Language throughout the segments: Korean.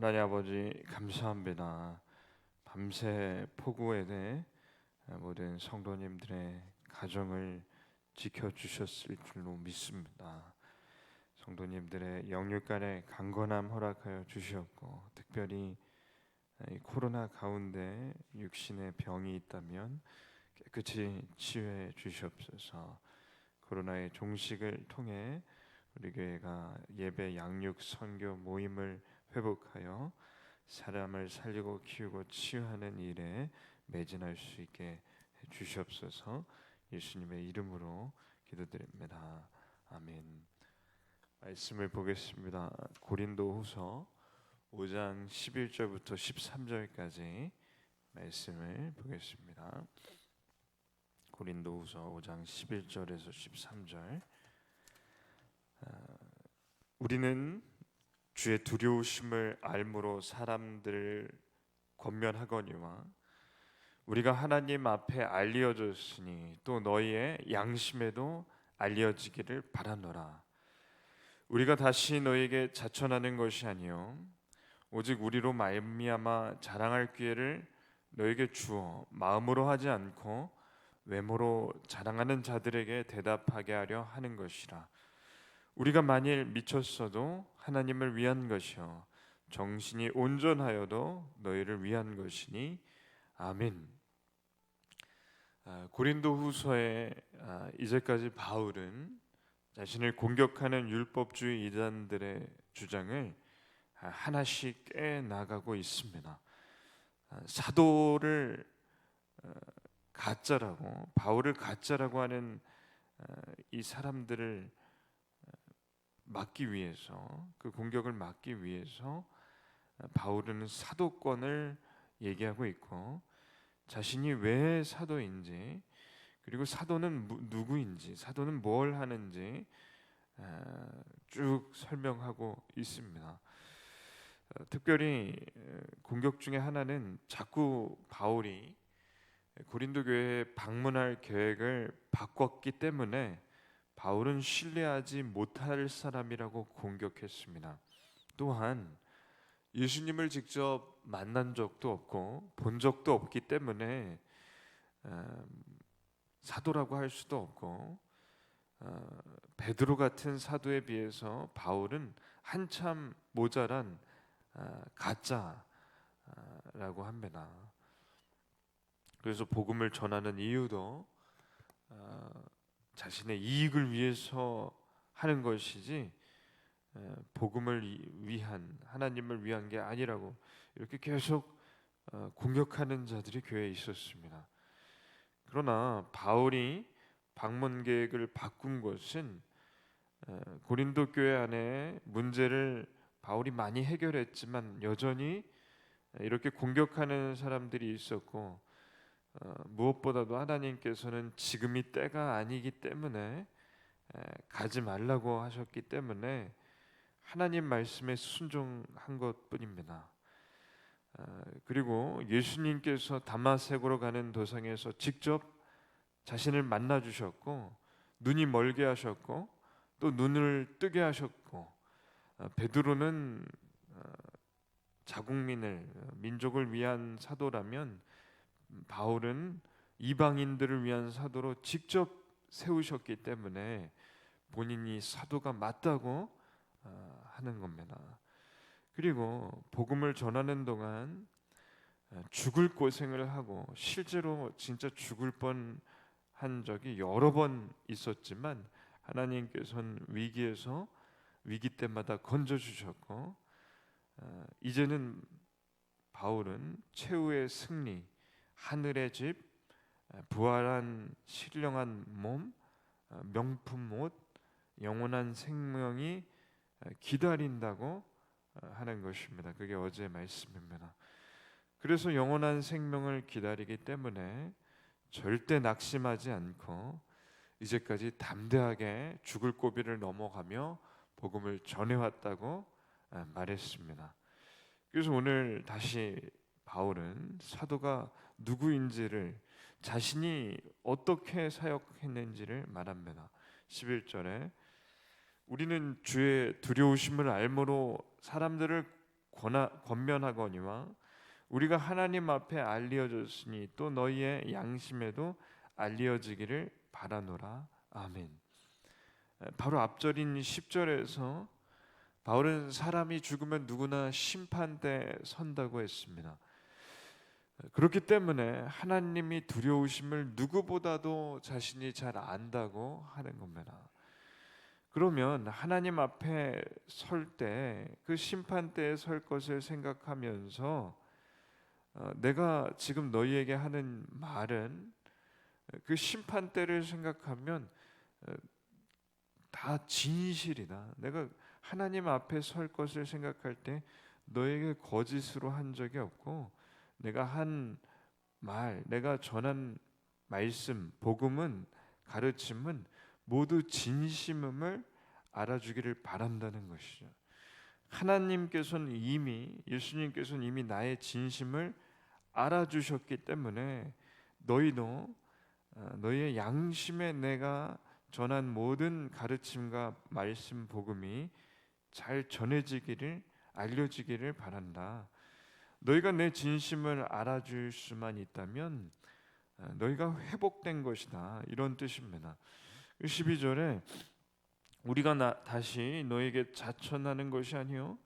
하나님 아버지 감사합니다. 밤새 폭우에 대해 모든 성도님들의 가정을 지켜 주셨을 줄로 믿습니다. 성도님들의 영육간의 강건함 허락하여 주셨고 특별히 이 코로나 가운데 육신의 병이 있다면 깨끗이 치유해 주시옵소서. 코로나의 종식을 통해 우리 교회가 예배 양육 선교 모임을 회복하여 사람을 살리고 키우고 치유하는 일에 매진할 수 있게 해 주시옵소서. 예수님의 이름으로 기도드립니다. 아멘. 말씀을 보겠습니다. 고린도후서 5장 11절부터 13절까지 말씀을 보겠습니다. 고린도후서 5장 11절에서 13절. 우리는 주의 두려우심을 알므로 사람들을 권면하거니와 우리가 하나님 앞에 알려졌으니 또 너희의 양심에도 알려지기를 바라노라. 우리가 다시 너에게 자천하는 것이 아니요 오직 우리로 말미암아 자랑할 기회를 너에게 주어 마음으로 하지 않고 외모로 자랑하는 자들에게 대답하게 하려 하는 것이라. 우리가 만일 미쳤어도 하나님을 위한 것이요 정신이 온전하여도 너희를 위한 것이니 아멘. 아, 고린도후서에 아, 이제까지 바울은 자신을 공격하는 율법주의 이단들의 주장을 아, 하나씩 깨 나가고 있습니다. 아, 사도를 어, 가짜라고 바울을 가짜라고 하는 어, 이 사람들을 어, 막기 위해서 그 공격을 막기 위해서 바울은 사도권을 얘기하고 있고 자신이 왜 사도인지 그리고 사도는 누구인지 사도는 뭘 하는지 쭉 설명하고 있습니다. 특별히 공격 중에 하나는 자꾸 바울이 고린도 교회에 방문할 계획을 바꿨기 때문에 바울은 신뢰하지 못할 사람이라고 공격했습니다. 또한 예수님을 직접 만난 적도 없고 본 적도 없기 때문에 사도라고 할 수도 없고 어, 베드로 같은 사도에 비해서 바울은 한참 모자란 어, 가짜라고 합니다. 그래서 복음을 전하는 이유도 어, 자신의 이익을 위해서 하는 것이지 복음을 위한 하나님을 위한 게 아니라고 이렇게 계속 공격하는 자들이 교회에 있었습니다. 그러나 바울이 방문 계획을 바꾼 것은 고린도 교회 안에 문제를 바울이 많이 해결했지만 여전히 이렇게 공격하는 사람들이 있었고 어, 무엇보다도 하나님께서는 지금이 때가 아니기 때문에 가지 말라고 하셨기 때문에 하나님 말씀에 순종한 것뿐입니다. 어, 그리고 예수님께서 다마색으로 가는 도상에서 직접 자신을 만나 주셨고 눈이 멀게 하셨고 또 눈을 뜨게 하셨고 어, 베드로는 어, 자국민을 민족을 위한 사도라면 바울은 이방인들을 위한 사도로 직접 세우셨기 때문에 본인이 사도가 맞다고 하는 겁니다. 그리고 복음을 전하는 동안 어, 죽을 고생을 하고 실제로 진짜 죽을 뻔 한 적이 여러 번 있었지만 하나님께서는 위기에서 위기 때마다 건져 주셨고 어, 이제는 바울은 최후의 승리, 하늘의 집, 어, 부활한 신령한 몸, 명품 옷, 영원한 생명이 기다린다고 하는 것입니다. 그게 어제 말씀입니다. 그래서 영원한 생명을 기다리기 때문에 절대 낙심하지 않고 이제까지 담대하게 죽을 고비를 넘어가며 복음을 전해왔다고 아, 말했습니다. 그래서 오늘 다시 바울은 사도가 누구인지를 자신이 어떻게 사역했는지를 말합니다. 11절에 우리는 주의 두려우심을 알므로 사람들을 권하, 권면하거니와 우리가 하나님 앞에 알리어졌으니 또 너희의 양심에도 알리어지기를 바라노라 아멘. 바로 앞절인 10절에서 바울은 사람이 죽으면 누구나 심판대 선다고 했습니다. 그렇기 때문에 하나님이 두려우심을 누구보다도 자신이 잘 안다고 하는 겁니다. 그러면 하나님 앞에 설 때 그 심판대에 설 것을 생각하면서 어, 내가 지금 너희에게 하는 말은 그 심판대를 생각하면 어, 다 진실이다. 내가 하나님 앞에 설 것을 생각할 때 너에게 거짓으로 한 적이 없고 내가 한 말, 내가 전한 말씀, 복음은 가르침은 모두 진심음을 알아주기를 바란다는 것이죠. 하나님께서는 이미 예수님께서는 이미 나의 진심을 알아주셨기 때문에 너희도 어, 너희의 양심에 내가 전한 모든 가르침과 말씀 복음이 잘 전해지기를 알려지기를 바란다. 너희가 내 진심을 알아줄 수만 있다면 어, 너희가 회복된 것이다. 이런 뜻입니다. 12절에 우리가 나, 다시 너에게 자천하는 것이 아니요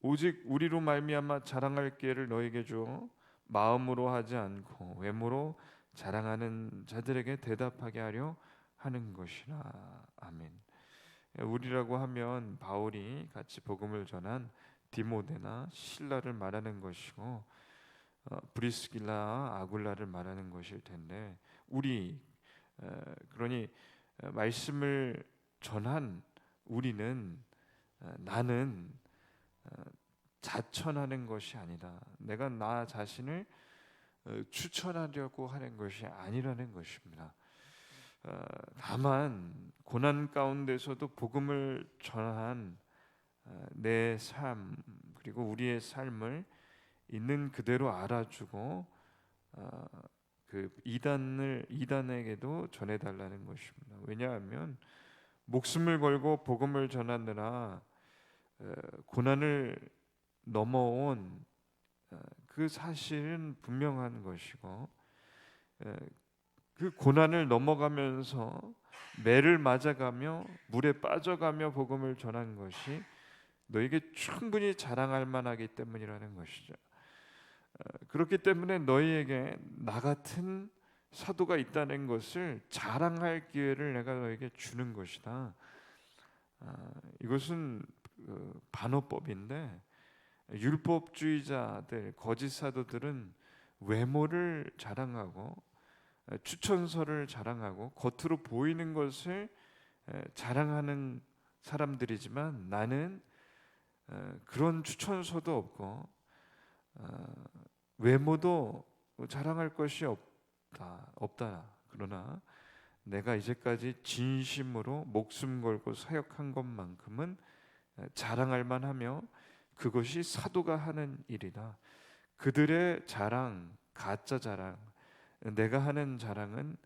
오직 우리로 말미암아 자랑할 기회를 너에게 줘 마음으로 하지 않고 외모로 자랑하는 자들에게 대답하게 하려 하는 것이라 아멘. 우리라고 하면 바울이 같이 복음을 전한 디모데나 신라를 말하는 것이고 어, 브리스길라 아굴라를 말하는 것일 텐데 우리 어, 그러니 어, 말씀을 전한 우리는 어, 나는 어, 자천하는 것이 아니다. 내가 나 자신을 어, 추천하려고 하는 것이 아니라는 것입니다. 어, 다만 고난 가운데서도 복음을 전한 어, 내 삶 그리고 우리의 삶을 있는 그대로 알아주고 어, 그 이단을 이단에게도 전해달라는 것입니다. 왜냐하면 목숨을 걸고 복음을 전하느라 어, 고난을 넘어온 어, 그 사실은 분명한 것이고 어, 그 고난을 넘어가면서 매를 맞아가며 물에 빠져가며 복음을 전한 것이 너에게 충분히 자랑할 만하기 때문이라는 것이죠. 그렇기 때문에 너희에게 나 같은 사도가 있다는 것을 자랑할 기회를 내가 너에게 주는 것이다. 이것은 그 반어법인데 율법주의자들 거짓 사도들은 외모를 자랑하고 추천서를 자랑하고 겉으로 보이는 것을 자랑하는 사람들이지만 나는 그런 추천서도 없고 외모도 자랑할 것이 없다 없다 그러나 내가 이제까지 진심으로 목숨 걸고 사역한 것만큼은 자랑할 만하며 그것이 사도가 하는 일이다. 그들의 자랑, 가짜 자랑, 내가 하는 자랑은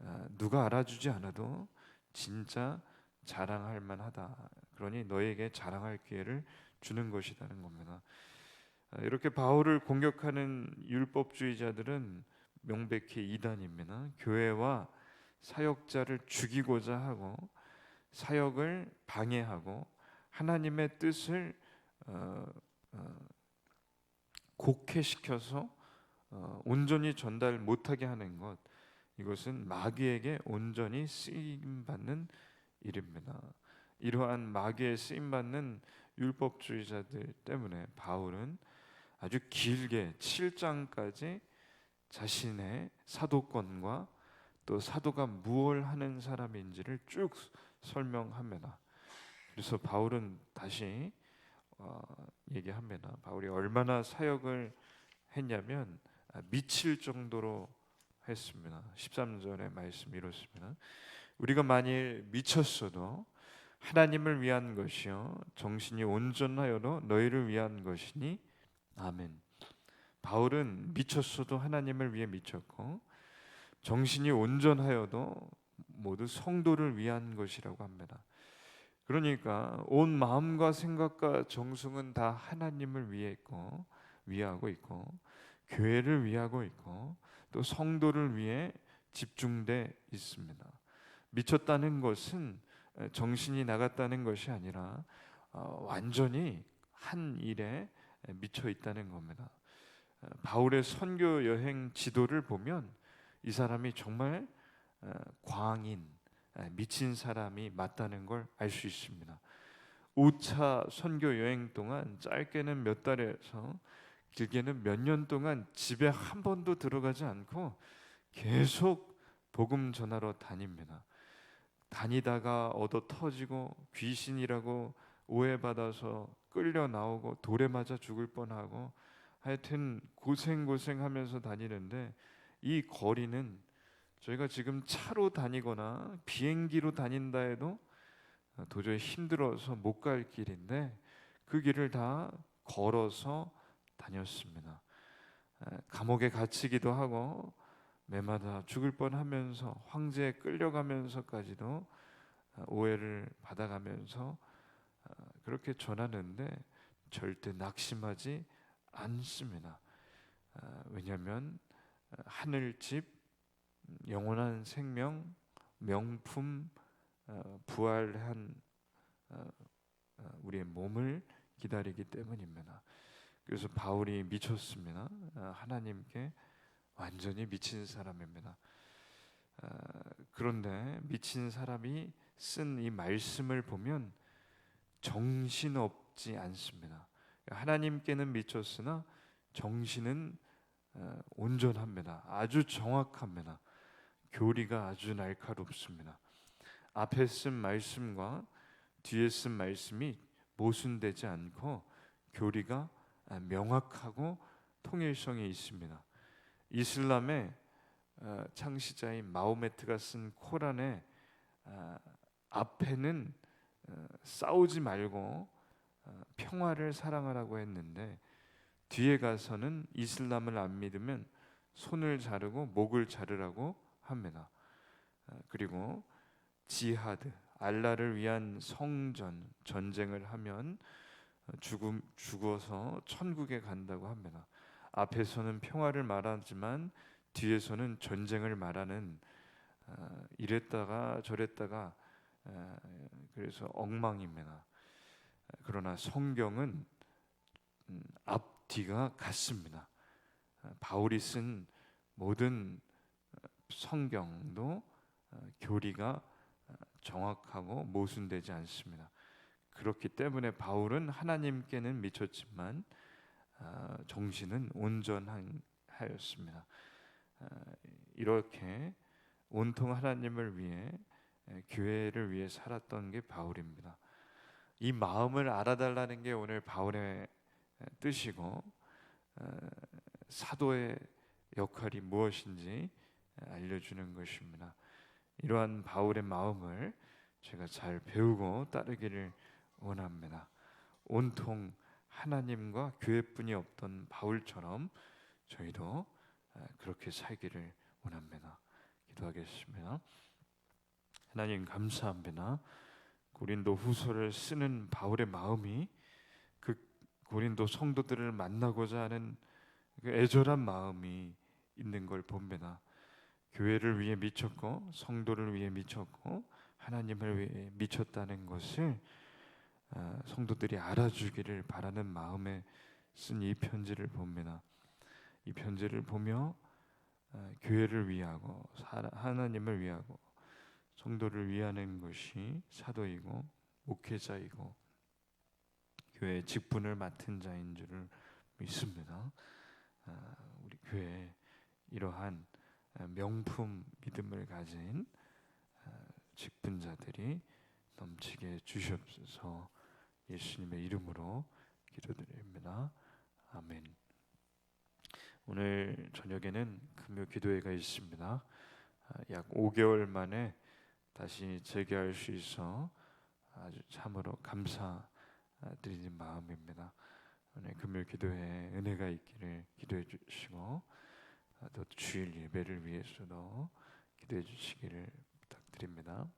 어, 누가 알아주지 않아도 진짜 자랑할 만하다. 그러니 너에게 자랑할 기회를 주는 것이라는 겁니다. 어, 이렇게 바울을 공격하는 율법주의자들은 명백히 이단입니다. 교회와 사역자를 죽이고자 하고 사역을 방해하고 하나님의 뜻을 어, 어, 곡해시켜서 어, 온전히 전달 못하게 하는 것 이것은 마귀에게 온전히 쓰임 받는 일입니다. 이러한 마귀에 쓰임 받는 율법주의자들 때문에 바울은 아주 길게 7장까지 자신의 사도권과 또 사도가 무엇 하는 사람인지를 쭉 설명합니다. 그래서 바울은 다시 어, 얘기합니다. 바울이 얼마나 사역을 했냐면 아, 미칠 정도로 했습니다. 13절의 말씀 이렇습니다. 우리가 만일 미쳤어도 하나님을 위한 것이요 정신이 온전하여도 너희를 위한 것이니 아멘. 바울은 미쳤어도 하나님을 위해 미쳤고 정신이 온전하여도 모두 성도를 위한 것이라고 합니다. 그러니까 온 마음과 생각과 정성은 다 하나님을 위해 있고 위하고 있고 교회를 위하고 있고 또 성도를 위해 집중돼 있습니다. 미쳤다는 것은 정신이 나갔다는 것이 아니라 어, 완전히 한 일에 미쳐 있다는 겁니다. 어, 바울의 선교 여행 지도를 보면 이 사람이 정말 어, 광인, 미친 사람이 맞다는 걸 알 수 있습니다. 5차 선교 여행 동안 짧게는 몇 달에서 길게는 몇 년 동안 집에 한 번도 들어가지 않고 계속 복음 전하러 다닙니다. 다니다가 얻어 터지고 귀신이라고 오해받아서 끌려 나오고 돌에 맞아 죽을 뻔하고 하여튼 고생 고생 하면서 다니는데 이 거리는 저희가 지금 차로 다니거나 비행기로 다닌다 해도 도저히 힘들어서 못 갈 길인데 그 길을 다 걸어서 다녔습니다. 감옥에 갇히기도 하고 매마다 죽을 뻔하면서 황제에 끌려가면서까지도 오해를 받아가면서 그렇게 전하는데 절대 낙심하지 않습니다. 왜냐하면 하늘집, 영원한 생명, 명품, 어, 부활한 어, 어, 우리의 몸을 기다리기 때문입니다. 그래서 바울이 미쳤습니다. 하나님께 완전히 미친 사람입니다. 그런데 미친 사람이 쓴 이 말씀을 보면 정신 없지 않습니다. 하나님께는 미쳤으나 정신은 온전합니다. 아주 정확합니다. 교리가 아주 날카롭습니다. 앞에 쓴 말씀과 뒤에 쓴 말씀이 모순되지 않고 교리가 명확하고 통일성이 있습니다. 이슬람의 어, 창시자인 마호메트가 쓴 코란의 어, 앞에는 어, 싸우지 말고 평화를 사랑하라고 했는데 뒤에 가서는 이슬람을 안 믿으면 손을 자르고 목을 자르라고 합니다. 그리고 지하드 알라를 위한 성전 전쟁을 하면 죽음 죽어서 천국에 간다고 합니다. 앞에서는 평화를 말하지만 뒤에서는 전쟁을 말하는 어, 이랬다가 저랬다가 어, 그래서 엉망입니다. 그러나 성경은 음, 앞뒤가 같습니다. 어, 바울이 쓴 모든 성경도 교리가 정확하고 모순되지 않습니다. 그렇기 때문에 바울은 하나님께는 미쳤지만 정신은 온전하였습니다. 이렇게 온통 하나님을 위해 교회를 위해 살았던 게 바울입니다. 이 마음을 알아달라는 게 오늘 바울의 뜻이고 사도의 역할이 무엇인지 알려주는 것입니다. 이러한 바울의 마음을 제가 잘 배우고 따르기를 원합니다. 온통 하나님과 교회뿐이 없던 바울처럼 저희도 그렇게 살기를 원합니다. 기도하겠습니다. 하나님 감사합니다. 고린도 후서를 쓰는 바울의 마음이 그 고린도 성도들을 만나고자 하는 그 애절한 마음이 있는 걸 봅니다. 교회를 위해 미쳤고 성도를 위해 미쳤고 하나님을 위해 미쳤다는 것을 아, 성도들이 알아주기를 바라는 마음에 쓴 이 편지를 봅니다. 이 편지를 보며 아, 교회를 위하고 하나님을 위하고 성도를 위하는 것이 사도이고 목회자이고 교회 직분을 맡은 자인 줄을 믿습니다. 아, 우리 교회 이러한 명품 믿음을 가진 직분자들이 넘치게 주시옵소서. 예수님의 이름으로 기도드립니다. 아멘. 오늘 저녁에는 금요 기도회가 있습니다. 아, 약 5개월 만에 다시 재개할 수 있어 아주 참으로 감사드리는 마음입니다. 오늘 금요 기도회 은혜가 있기를 기도해 주시고 아, 또 주일 예배를 위해서도 기도해 주시기를 부탁드립니다.